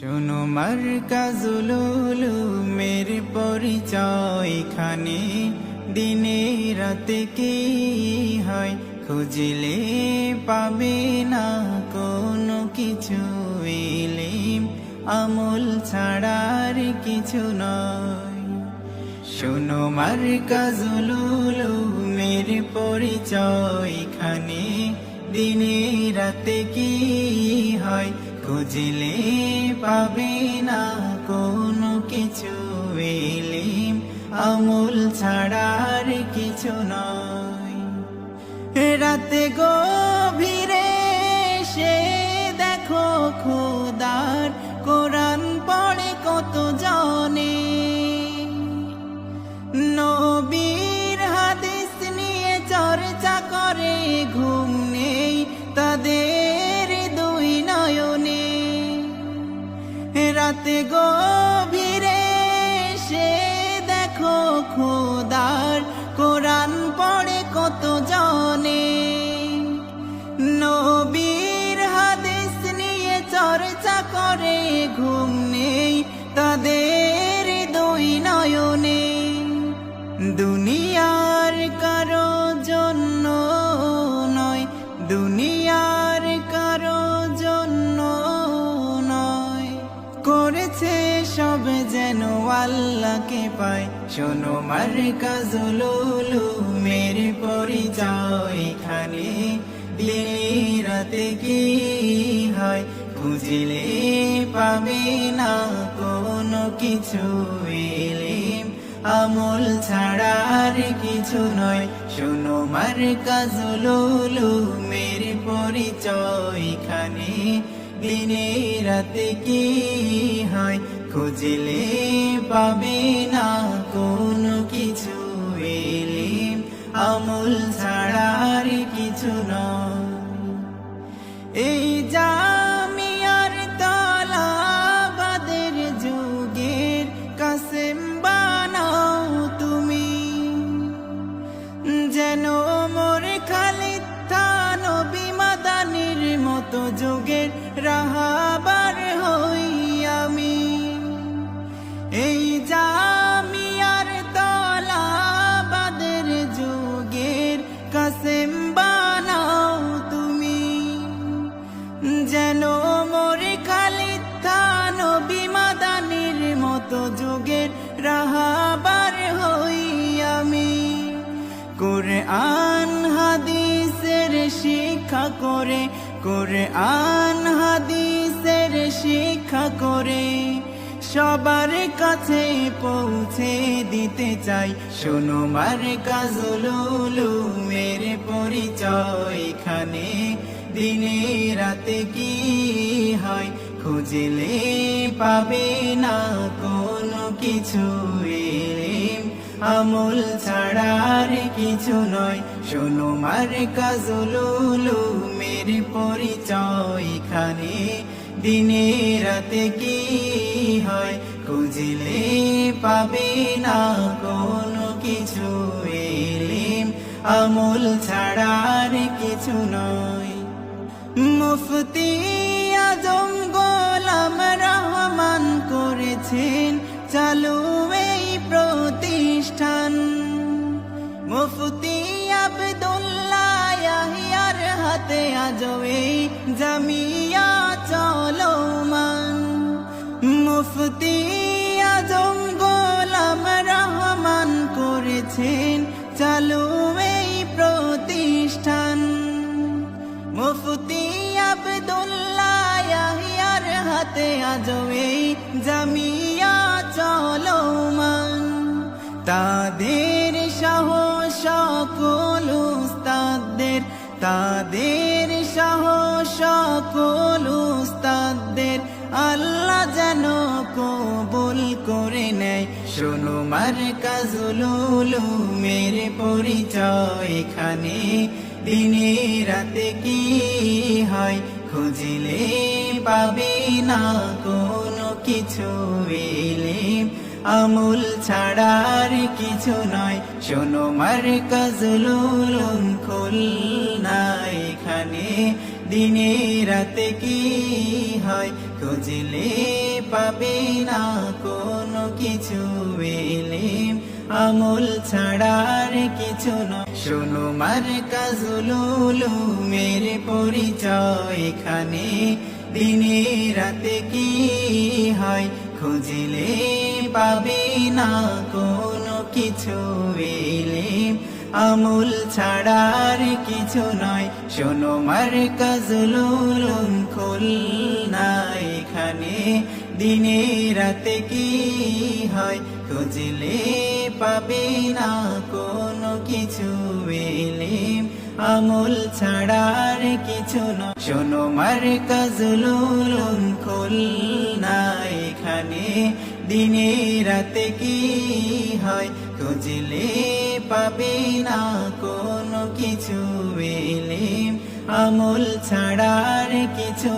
শোনো মার কাজুলুলু মের পরিচয় খানে। দিনে রাতে কি হয় খুঁজলে পাবে না কোনো কিছু এলিম আমল ছাড়ার কিছু নয়। শোনো মার কাজুলুলু মের পরিচয় খানে। দিনে রাতে কি হয় খুঁজলে পাবে না কোনো কিছু এলিম আমল ছাড়ার কিছু নয়। রাতে গভীরে সে দেখো খোদার দুনিয়ার কারও জন্য নয়, দুনিয়ার কারও জন্য নয়। করেছে সব যেন আল্লাহকে পায়। শোনো মার কাজলুলু মেরে পরিচয় এখানে। দিনে রাতে কি হয়, খুঁজলে পাবে না কোনো কিছু এলিম আমল ছাড়ার কিছু নয়। শোনো মার কাজলুলু মেরে পরিচয় খানে। দিনে রাতে কি হয় খুঁজলে পাবে না কোনো কিছু এলিম আমল ছাড়ার কিছু নয়। যেন মোরে খালিদ নবী মাদানির মতো যুগের রাহাবার হই আমি। করে আন হাদিসের শিক্ষা করে করে আন হাদিসের শিক্ষা করে, সবার কাছে পৌঁছে দিতে চাই। শোনো মার কাজলুলু মেরে পরিচয় এখানে। দিনে রাতে কি হয়? খুঁজলে পাবে না কোনো কিছু এলিম আমল ছাড়ার কিছু নয়। শোনো মার কাজলুলু মেরে পরিচয় এখানে দিনে রাতে কি হয়? খুঁজলে পাবে না কোনো কিছু এলিম আমল ছাড়ার কিছু নয়। মুফতি আজম গোলাম রহমান করেছেন, চালু এই প্রতিষ্ঠান। মুফতি আবদুল্লাহ হাতে আজ এই জামিয়া চলমান। মুফতি আজম গোলাম রহমান করেছেন, চালু এই প্রতিষ্ঠান। মুফতি আবদুল্লাহ ইয়াহিয়ার হাতে আজ এই জামিয়া চলমান। তাদের সহ সকল উস্তাদদের, তাদের সহ সকল উস্তাদদের, আল্লাহ যেন কবুল করে নেয়। শোনো, মার কাজলুলু মেরে পরিচয় এখানে। দিনে রাতে কি হয় খুঁজলে পাবে না, কোনো কিছু এলিম আমুল ছাড়ার কিছু নয়, শোনো, মার কাজলুলুম খুলনা এখানে। দিনে রাতে কি হয়? খুঁজলে পাবে না কোনো কিছু এলিম আমল ছাড়ার কিছু নয়। শোনো মার কাজুলুলু মেরে পরিচয় এখানে। দিনে রাতে কি হয়? খুঁজলে পাবে না কোনো কিছু এলিম আমুল ছাড়ার কিছু নয়। শোনো মার কাজলুলুম খোল না এখানে। দিনে রাতে কি হয় খুঁজলে পাবে না কোনো কিছু এলিম আমুল ছাড়ার কিছু নয়। শোনো মার কাজলুলুম খোল না এখানে। দিনে রাতে কি হয়? খুঁজলে পাবে না কোনো কিছু এলে আমল ছাড়ার কিছু